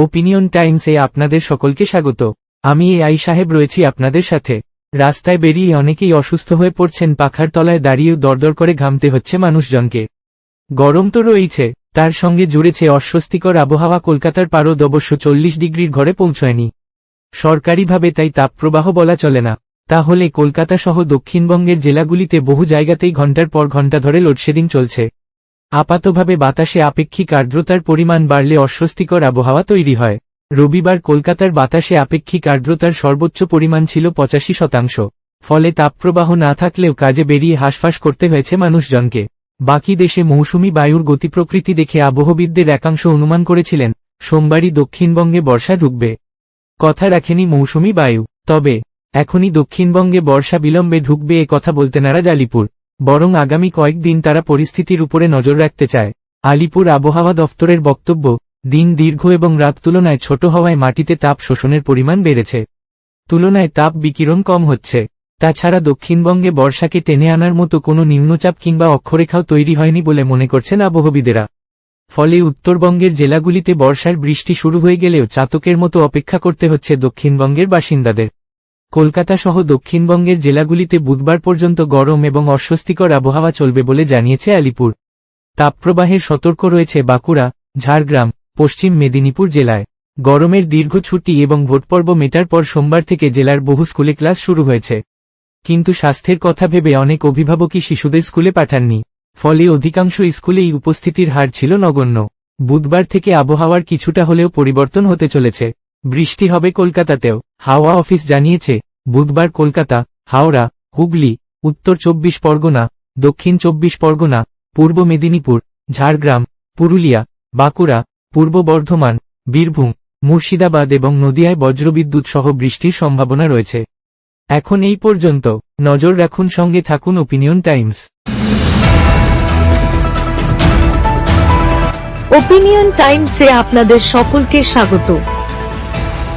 Opinion টাইমসে আপনাদের সকলকে স্বাগত। আমি এ আই সাহেব রয়েছি আপনাদের সাথে। রাস্তায় বেরিয়ে অনেকেই অসুস্থ হয়ে পড়ছেন, পাখার তলায় দাঁড়িয়েও দরদর করে ঘামতে হচ্ছে মানুষজনকে। গরম তো রয়েছে তার সঙ্গে জুড়েছে অস্বস্তিকর আবহাওয়া, কলকাতার পারদ অবশ্য চল্লিশ ডিগ্রির ঘরে পৌঁছয়নি। সরকারিভাবে তাই তাপপ্রবাহ বলা চলে না। তাহলে কলকাতা সহ দক্ষিণবঙ্গের জেলাগুলিতে বহু জায়গাতেই ঘণ্টার পর ঘণ্টা ধরে লোডশেডিং চলছে। আপাতভাবে বাতাসে আপেক্ষিক আর্দ্রতার পরিমাণ বাড়লে অস্বস্তিকর আবহাওয়া তৈরি হয়। রবিবার কলকাতার বাতাসে আপেক্ষিক আর্দ্রতার সর্বোচ্চ পরিমাণ ছিল পঁচাশি শতাংশ, ফলে তাপপ্রবাহ না থাকলেও কাজে বেরিয়ে হাঁসফাঁস করতে হয়েছে মানুষজনকে। বাকি দেশে মৌসুমি বায়ুর গতি প্রকৃতি দেখে আবহবিদদের একাংশ অনুমান করেছিলেন, সোমবারই দক্ষিণবঙ্গে বর্ষা ঢুকবে কথা রাখেনি মৌসুমি বায়ু, তবে, এখনই দক্ষিণবঙ্গে বর্ষা বিলম্বে ঢুকবে এ কথা বলতে নারাজ আলিপুর। বরং আগামী কয়েকদিন তারা পরিস্থিতির উপরে নজর রাখতে চায়। আলিপুর আবহাওয়া দফতরের বক্তব্য, দিন দীর্ঘ এবং রাত তুলনায় ছোট হওয়ায় মাটিতে তাপ শোষণের পরিমাণ বেড়েছে। তুলনায় তাপ বিকিরণ কম হচ্ছে। তাছাড়া দক্ষিণবঙ্গে বর্ষাকে টেনে আনার মতো কোনো নিম্নচাপ কিংবা অক্ষরেখাও তৈরি হয়নি বলে মনে করছেন আবহবিদেরা। ফলে উত্তরবঙ্গের জেলাগুলিতে বর্ষার বৃষ্টি শুরু হয়ে গেলেও চাতকের মতো অপেক্ষা করতে হচ্ছে দক্ষিণবঙ্গের বাসিন্দাদের। কলকাতা সহ দক্ষিণবঙ্গের জেলাগুলিতে বুধবার পর্যন্ত গরম এবং অস্বস্তিকর আবহাওয়া চলবে বলে জানিয়েছে আলিপুর। তাপপ্রবাহের সতর্ক রয়েছে বাঁকুড়া, ঝাড়গ্রাম, পশ্চিম মেদিনীপুর জেলায়। গরমের দীর্ঘ ছুটি এবং ভোটপর্ব মেটার পর সোমবার থেকে জেলার বহু স্কুলে ক্লাস শুরু হয়েছে। কিন্তু স্বাস্থ্যের কথা ভেবে অনেক অভিভাবকই শিশুদের স্কুলে পাঠাননি। ফলে অধিকাংশ স্কুলেই উপস্থিতির হার ছিল নগণ্য। বুধবার থেকে আবহাওয়ার কিছুটা হলেও পরিবর্তন হতে চলেছে। বৃষ্টি হবে কলকাতাতেও। হাওয়া অফিস জানিয়েছে, বুধবার কলকাতা, হাওড়া, হুগলি, উত্তর চব্বিশ পরগনা, দক্ষিণ চব্বিশ পরগনা, পূর্ব মেদিনীপুর, ঝাড়গ্রাম, পুরুলিয়া, বাঁকুড়া, পূর্ব বর্ধমান, বীরভূম, মুর্শিদাবাদ এবং নদিয়ায় বজ্রবিদ্যুৎ সহ বৃষ্টির সম্ভাবনা রয়েছে। এখন এই পর্যন্ত, নজর রাখুন সঙ্গে থাকুন ওপিনিয়ন টাইমস ওপিনিয়ন টাইমসে আপনাদের সকলকে স্বাগত।